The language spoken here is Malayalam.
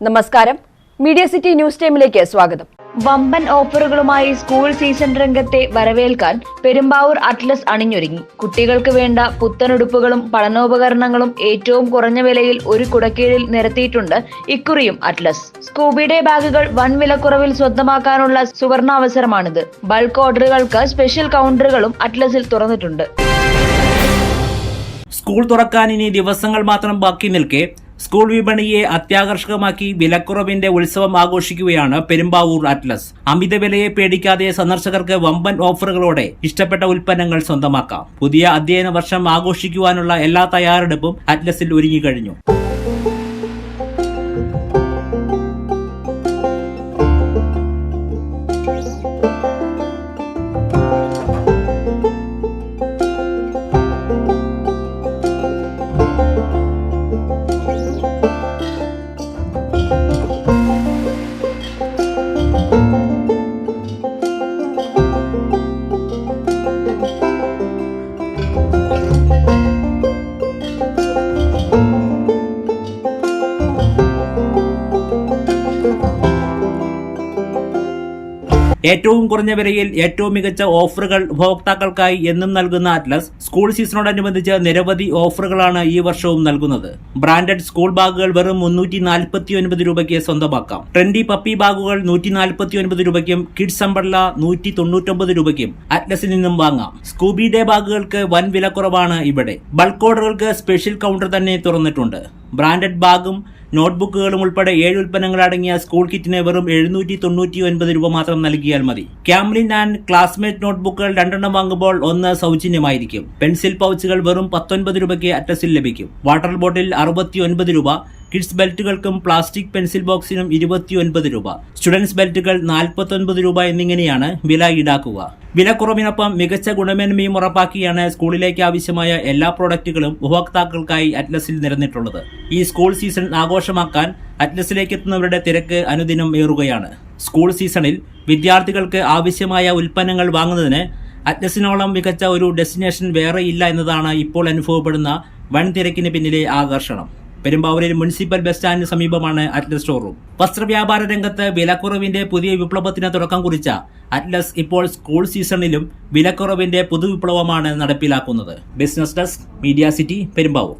നമസ്കാരം. മീഡിയ സിറ്റി ന്യൂസ് ടൈമിലേക്ക് സ്വാഗതം. വമ്പൻ ഓഫറുകളുമായി സ്കൂൾ സീസൺ രംഗത്തെ വരവേൽക്കാൻ പെരുമ്പാവൂർ അറ്റ്ലസ് അണിഞ്ഞൊരുങ്ങി. കുട്ടികൾക്ക് വേണ്ട പുത്തനുടുപ്പുകളും പഠനോപകരണങ്ങളും ഏറ്റവും കുറഞ്ഞ വിലയിൽ ഒരു കുടക്കീഴിൽ നിരത്തിയിട്ടുണ്ട് ഇക്കുറിയും അറ്റ്ലസ്. സ്കൂബിഡേ ബാഗുകൾ വൻ വിലക്കുറവിൽ സ്വന്തമാക്കാനുള്ള സുവർണാവസരമാണിത്. ബൾക്ക് ഓർഡറുകൾക്ക് സ്പെഷ്യൽ കൗണ്ടറുകളും അറ്റ്ലസിൽ തുറന്നിട്ടുണ്ട്. സ്കൂൾ തുറക്കാൻ ഇനി ദിവസങ്ങൾ മാത്രം ബാക്കി നിൽക്കെ സ്കൂൾ വിപണിയെ അത്യാകർഷകമാക്കി വിലക്കുറവിന്റെ ഉത്സവം ആഘോഷിക്കുകയാണ് പെരുമ്പാവൂർ അറ്റ്ലസ്. അമിത വിലയെ പേടിക്കാതെ സന്ദർശകർക്ക് വമ്പൻ ഓഫറുകളോടെ ഇഷ്ടപ്പെട്ട ഉൽപ്പന്നങ്ങൾ സ്വന്തമാക്കാം. പുതിയ അധ്യയന വർഷം ആഘോഷിക്കുവാനുള്ള എല്ലാ തയ്യാറെടുപ്പും അറ്റ്ലസിൽ ഒരുങ്ങിക്കഴിഞ്ഞു. ഏറ്റവും കുറഞ്ഞ വിലയിൽ ഏറ്റവും മികച്ച ഓഫറുകൾ ഉപഭോക്താക്കൾക്കായി എന്നും നൽകുന്ന അറ്റ്ലസ് സ്കൂൾ സീസണോടനുബന്ധിച്ച് നിരവധി ഓഫറുകളാണ് ഈ വർഷവും നൽകുന്നത്. ബ്രാൻഡഡ് സ്കൂൾ ബാഗുകൾ വെറും മുന്നൂറ്റി നാൽപ്പത്തി ഒൻപത് രൂപയ്ക്ക് സ്വന്തമാക്കാം. ട്രെൻഡി പപ്പി ബാഗുകൾ നൂറ്റി നാൽപ്പത്തി ഒൻപത് രൂപയ്ക്കും കിഡ്സ് അമ്പള്ള നൂറ്റി തൊണ്ണൂറ്റൊമ്പത് രൂപയ്ക്കും അറ്റ്ലസിൽ നിന്നും വാങ്ങാം. സ്കൂബി ഡേ ബാഗുകൾക്ക് വൻ വിലക്കുറവാണ് ഇവിടെ. ബൾക്ക് ഓർഡറുകൾക്ക് സ്പെഷ്യൽ കൗണ്ടർ തന്നെ തുറന്നിട്ടുണ്ട്. ബ്രാൻഡഡ് ബാഗും നോട്ട്ബുക്കുകളും ഉൾപ്പെടെ ഏഴ് ഉൽപ്പന്നങ്ങൾ അടങ്ങിയ സ്കൂൾ കിറ്റിന് വെറും എഴുന്നൂറ്റി തൊണ്ണൂറ്റി ഒൻപത് രൂപ മാത്രം നൽകിയാൽ മതി. ക്യാംലിൻ ആൻഡ് ക്ലാസ്മേറ്റ് നോട്ട്ബുക്കുകൾ രണ്ടെണ്ണം വാങ്ങുമ്പോൾ ഒന്ന് സൗജന്യമായിരിക്കും. പെൻസിൽ പൗച്ചുകൾ വെറും പത്തൊൻപത് രൂപയ്ക്ക് അറ്റസിൽ ലഭിക്കും. വാട്ടർ ബോട്ടിൽ അറുപത്തി ഒൻപത് രൂപ കിഡ്സ് ബെൽറ്റുകൾക്കും പ്ലാസ്റ്റിക് പെൻസിൽ ബോക്സിനും ഇരുപത്തിയൊൻപത് രൂപ. സ്റ്റുഡൻസ് ബെൽറ്റുകൾ നാൽപ്പത്തി ഒൻപത് രൂപ എന്നിങ്ങനെയാണ് വില ഈടാക്കുക. വിലക്കുറവിനൊപ്പം മികച്ച ഗുണമേന്മയും ഉറപ്പാക്കിയാണ് സ്കൂളിലേക്ക് ആവശ്യമായ എല്ലാ പ്രോഡക്റ്റുകളും ഉപഭോക്താക്കൾക്കായി അറ്റ്ലസിൽ നിരന്നിട്ടുള്ളത്. ഈ സ്കൂൾ സീസൺ ആഘോഷമാക്കാൻ അറ്റ്ലസിലേക്ക് എത്തുന്നവരുടെ തിരക്ക് അനുദിനം ഏറുകയാണ്. സ്കൂൾ സീസണിൽ വിദ്യാർത്ഥികൾക്ക് ആവശ്യമായ ഉൽപ്പന്നങ്ങൾ വാങ്ങുന്നതിന് അറ്റ്ലസിനോളം മികച്ച ഒരു ഡെസ്റ്റിനേഷൻ വേറെ ഇല്ല എന്നതാണ് ഇപ്പോൾ അനുഭവപ്പെടുന്ന വൻ തിരക്കിന് പിന്നിലെ ആകർഷണം. പെരുമ്പാവൂരിൽ മുനിസിപ്പൽ ബസ് സ്റ്റാൻഡിന് സമീപമാണ് അറ്റ്ലസ് ഷോറൂം വസ്ത്രവ്യാപാര രംഗത്ത് വിലക്കുറവിന്റെ പുതിയ വിപ്ലവത്തിന് തുടക്കം കുറിച്ച അറ്റ്ലസ് ഇപ്പോൾ സ്കൂൾ സീസണിലും വിലക്കുറവിന്റെ പുതുവിപ്ലവമാണ് നടപ്പിലാക്കുന്നത്. Business desk media city Perumbavoor.